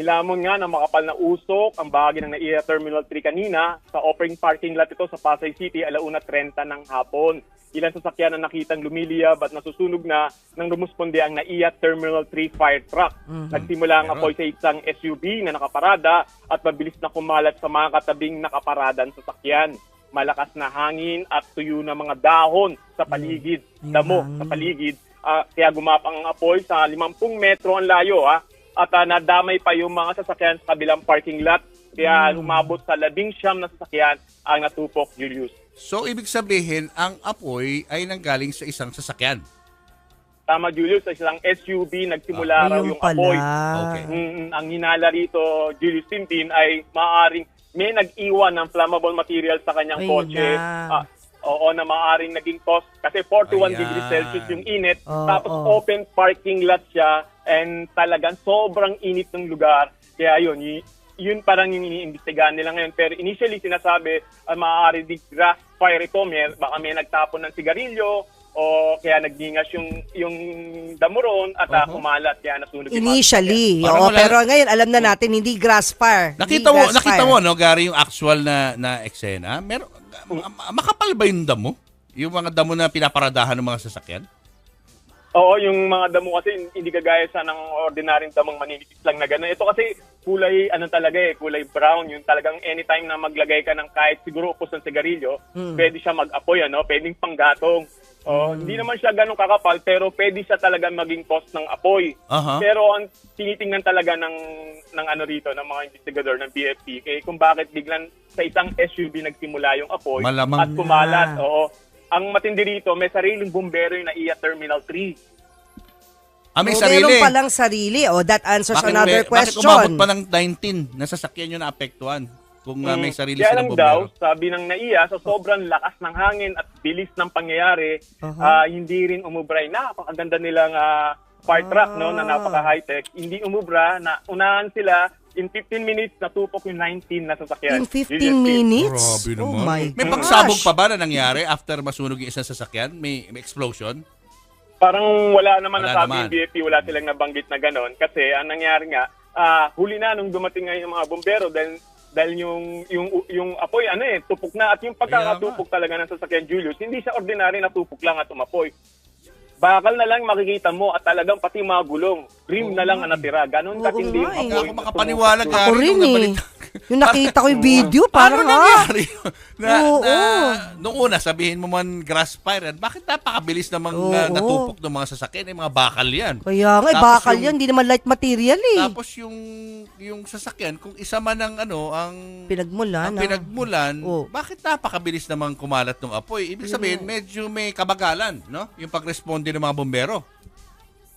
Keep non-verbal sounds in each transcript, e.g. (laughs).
Nilamon nga ng makapal na usok ang bahagi ng NAIA Terminal 3 kanina sa offering parking lot ito sa Pasay City alauna 30 ng hapon. Ilang sasakyan ang nakitang lumiliyab at nasusunog na nang rumusponde ang NAIA Terminal 3 fire truck. Nagsimula ang apoy sa isang SUV na nakaparada at mabilis na kumalat sa mga katabing nakaparadang sasakyan. Malakas na hangin at tuyo na mga dahon sa paligid, damo sa paligid. Ah, kaya gumapang ang apoy sa 50 metro ang layo ha. At ah, nadamay pa yung mga sasakyan sa kabilang parking lot. Kaya umabot sa labing siyam na sasakyan ang natupok, Julius. So, ibig sabihin, ang apoy ay nanggaling sa isang sasakyan. Tama, Julius, sa isang SUV nagsimula raw Ayun yung apoy. pala. Okay. Mm, ang hinala rito, Julius Tintin, ay maaaring may nag-iwan ng flammable material sa kanyang Ayun kotse. na. Ah, oo, na maaaring naging cause. Kasi 41 Ayan. degrees Celsius yung init. Oo, tapos oo. open parking lot siya and talagang sobrang init ng lugar. Kaya yun, y- yun parang yung iniimbestigahan nila ngayon. Pero initially sinasabi, uh, maaari di grass fire ito. May, baka may nagtapon ng sigarilyo o kaya nagningas yung yung damuron at uh, Oho. kumalat kaya nasunog yung Initially, Parang oo, wala- pero ngayon alam na natin hindi grass fire. Nakita mo, grass nakita fire. mo no, Gary, yung actual na na eksena. Meron ma- makapal ba yung damo? Yung mga damo na pinaparadahan ng mga sasakyan? Oo, yung mga damo kasi hindi kagaya sa ng ordinaryong damong maninipis lang na gano'n. Ito kasi kulay, ano talaga eh, kulay brown. Yung talagang anytime na maglagay ka ng kahit siguro upos ng sigarilyo, pwede siya mag-apoy, ano? Pwedeng panggatong. Oh, Hindi naman siya ganun kakapal, pero pwede siya talaga maging cause ng apoy. Aha. Pero ang tinitingnan talaga ng ng ano rito ng mga investigador ng BFP kay kung bakit biglang sa isang SUV nagsimula yung apoy Malamang at kumalat. na. Oo. Ang matindi rito, may sariling bumbero yung NAIA Terminal 3. Ah, may Oo, sarili. Meron palang sarili. Oh, that answers Bakit, another may- question. Bakit umabot pa ng 19 na sasakyan yun na apektuhan? Kung ah, may Mm. sarili Kaya silang lang daw, sabi ng NAIA, sa sobrang lakas ng hangin at bilis ng pangyayari, Aha. ah, hindi rin umubray. Napakaganda nilang ah, fire truck, no, na Ah. napaka-high-tech. Hindi umubra, na unahan sila, in 15 minutes, natupok yung 19 na sasakyan. In 15 Yun yung tip. minutes? Grabe Oh naman. my may gosh. pagsabog pa ba na nangyari after masunog yung isang sasakyan? May, may explosion? Parang wala naman Wala na sabi naman. yung BFP, wala silang nabanggit na ganon. Kasi ang nangyari nga, ah, huli na nung dumating ngayon yung mga bombero dahil dahil yung yung yung apoy ano eh tupok na at yung pagkakatupok talaga ng sasakyan Julius hindi siya ordinary na tupok lang at umapoy bakal na lang makikita mo at talagang pati mga gulong rim na lang ang natira ganun Oo katindi yung eh. apoy Hindi ako na makapaniwala. Gary. Ako rin nung eh. nabalita- Yung nakita ko yung video, parang ano nangyari? na, Oo. na, nung una, sabihin mo man grass fire, yan, bakit napakabilis namang Oo. na, natupok ng mga sasakyan? Eh, mga bakal yan. Kaya nga, eh, Tapos bakal yung- yan, hindi naman light material eh. Tapos yung yung sasakyan, kung isa man ang ano, ang Pinagmulan. ang ah. pinagmulan, Oo. bakit napakabilis namang kumalat ng apoy? Ibig sabihin, medyo may kabagalan, no? Yung pagresponde ng mga bombero.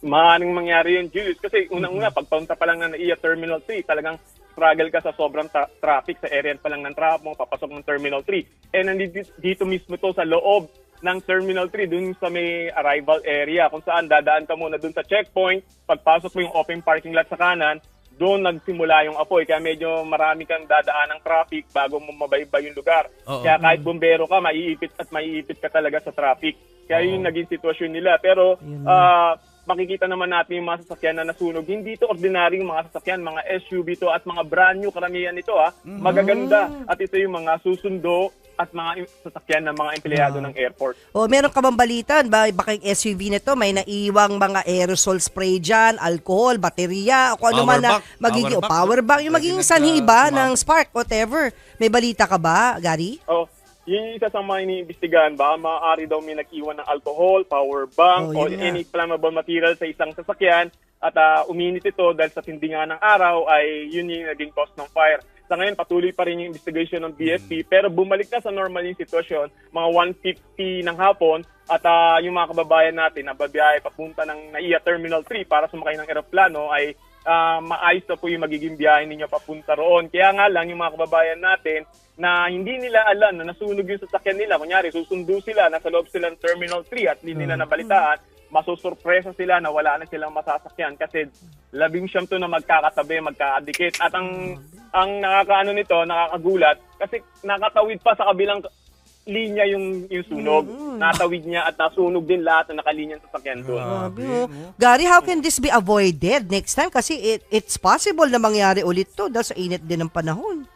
Maaaring mangyari yun, Julius. Kasi unang-una, pagpunta pa lang ng NAIA Terminal 3, talagang struggle ka sa sobrang tra- traffic sa area pa lang ng trap mo, papasok ng Terminal 3. And nandito dito mismo to sa loob ng Terminal 3, dun sa may arrival area, kung saan dadaan ka muna dun sa checkpoint, pagpasok mo yung open parking lot sa kanan, doon nagsimula yung apoy. Kaya medyo marami kang dadaan ng traffic bago mo mabaybay yung lugar. Oo. Kaya kahit bombero ka, maiipit at maiipit ka talaga sa traffic. Kaya yun yung naging sitwasyon nila. Pero ah, makikita naman natin yung mga sasakyan na nasunog. Hindi to ordinary yung mga sasakyan, mga SUV to at mga brand new karamihan nito ha. Magaganda. At ito yung mga susundo at mga sasakyan ng mga empleyado ng airport. O, meron ka bang balitan? Ba, baka yung SUV na to, may naiwang mga aerosol spray dyan, alcohol, baterya, o kung ano man na magiging, power o power bank. yung magiging sanhi ba ng spark, whatever. May balita ka ba, Gary? Oh, yun yung isa sa mga iniimbestigahan. Baka maaari daw may nag-iwan ng alcohol, power bank, Oh, o yun nga. any flammable material sa isang sasakyan. At ah, uminit ito dahil sa tindi nga ng araw ay yun yung naging cause ng fire. Sa ngayon, patuloy pa rin yung investigation ng BFP pero bumalik na sa normal yung sitwasyon, mga 1.50 ng hapon at ah, yung mga kababayan natin na babiyahe papunta ng NAIA Terminal 3 para sumakay ng eroplano ay ah, maayos na po yung magiging biyahe ninyo papunta roon. Kaya nga lang yung mga kababayan natin na hindi nila alam na nasunog yung sasakyan nila. Kunyari, susundo sila, nasa loob sila ng Terminal 3 at hindi nila nabalitaan, masusurpresa sila na wala na silang masasakyan kasi labing siyam to na magkakatabi, magkakadikit. At ang ang nakakaano nito, nakakagulat, kasi nakatawid pa sa kabilang linya yung, yung sunog. Natawid niya at nasunog din lahat na nakalinya sa sasakyan doon. Grabe, oh. Gary, how can this be avoided next time? Kasi it, it's possible na mangyari ulit to dahil sa init din ng panahon.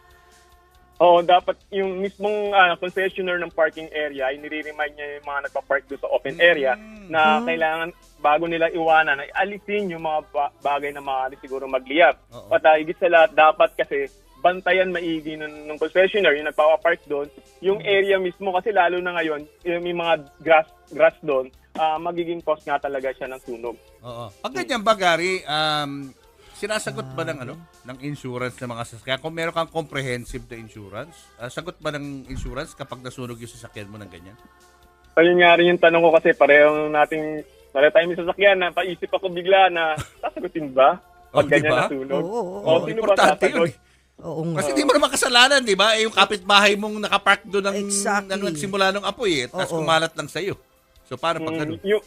Oo, dapat yung mismong ah, concessionaire ng parking area, ay nire-remind niya yung mga nagpa-park doon sa open area na kailangan bago nila iwanan ay alisin yung mga ba- bagay na maaari siguro magliyab. At uh, higit sa lahat, dapat kasi bantayan maigi ng, ng concessionaire, yung nagpa-park doon, yung area mismo kasi lalo na ngayon, yung may mga grass grass doon, ah, magiging cause nga talaga siya ng sunog. Oo. Pag ganyan ba, Gary, um, sinasagot ba ng ano ng insurance ng mga sasakyan? Kung meron kang comprehensive na insurance, ah, sagot ba ng insurance kapag nasunog yung sasakyan mo ng ganyan? Ayun nga rin yung tanong ko kasi pareho nating pareho tayo may sasakyan na paisip ako bigla na (laughs) sasagutin ba? Oh, Pag ganyan diba? na sunog. Oo, oo, O, oo. sino ba sasagot? yun. Oo nga. Kasi di mo naman kasalanan, di ba? Eh, yung kapitbahay mong nakapark doon ng, Exactly. ng nagsimula ng apoy eh, tapos Oo. kumalat lang sa'yo. So, paano pag Mm, ganun? yung,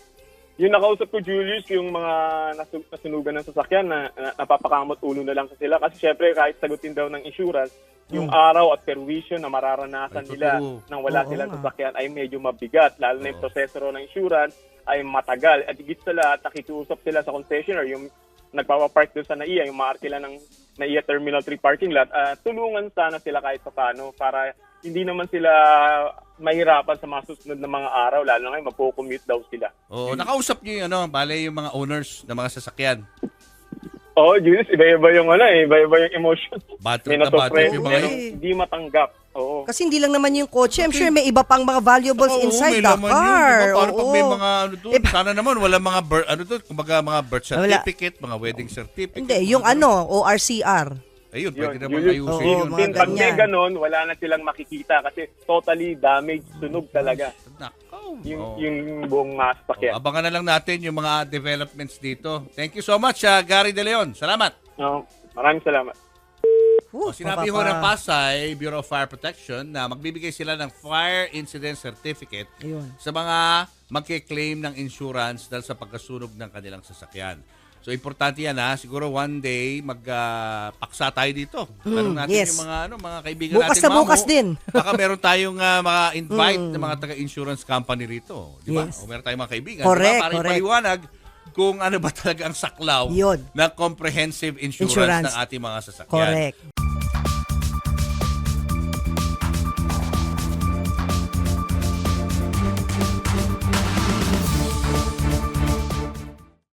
yung nakausap ko, Julius, yung mga nasu- nasunugan ng sasakyan na, na napapakamot ulo na lang sa sila. Kasi syempre, kahit sagutin daw ng insurance, yung araw at perwisyo na mararanasan Ay, nila totoo. nang wala Oo silang nga. sasakyan ay medyo mabigat. Lalo na yung Oo. proseso raw ng insurance ay matagal. At higit sa lahat, nakikiusap sila sa concessionaire, yung nagpapapark doon sa NAIA, yung maarkila ng NAIA Terminal 3 parking lot, ah, tulungan sana sila kahit paano para hindi naman sila mahirapan sa mga susunod na mga araw, lalo na ngayon magpo-commute daw sila. Oo, nakausap niyo yung ano, bale yung mga owners ng mga sasakyan. Oo, oh, Julius, iba-iba yung ano eh, iba-iba yung emotion. Trip na bad trip natofre, yung mga yun. hindi matanggap. Oo. Kasi hindi lang naman yung kotse. I'm sure may iba pang mga valuables Oo, inside may the laman yun, car. di ba? Paano pag may Oo. mga ano doon? Eh, Sana naman wala mga birth, ano doon, kumbaga mga birth Wala. certificate, mga wedding certificate. Hindi, yung mga ganun. ano, ORCR. Ayun, pwede Yun, naman yun. ayusin Oo, yun. mga pag may ganyan. ganon, wala na silang makikita kasi totally damaged, sunog talaga. Nakaw. Yung, Oo. yung buong uh, Oh, sasakyan. abangan na lang natin yung mga developments dito. Thank you so much, ah, Gary De Leon. Salamat. Oo, maraming salamat. Whew, O, sinabi ho ng Pasay Bureau of Fire Protection na magbibigay sila ng Fire Incident Certificate Ayun. sa mga magke-claim ng insurance dahil sa pagkasunog ng kanilang sasakyan. So, importante yan ha. Siguro one day, magpaksa tayo dito. Tanong natin Mm, yes. yung mga, ano, mga kaibigan Bukas natin. na Mamo. bukas din. (laughs) Baka meron tayong ah, mga invite ng mga taga-insurance company rito. Di ba? Yes. O meron tayong mga kaibigan. Correct, di ba? Para correct. ipaliwanag kung ano ba talaga ang saklaw Yun. ng comprehensive insurance, Insurance. ng ating mga sasakyan. Correct.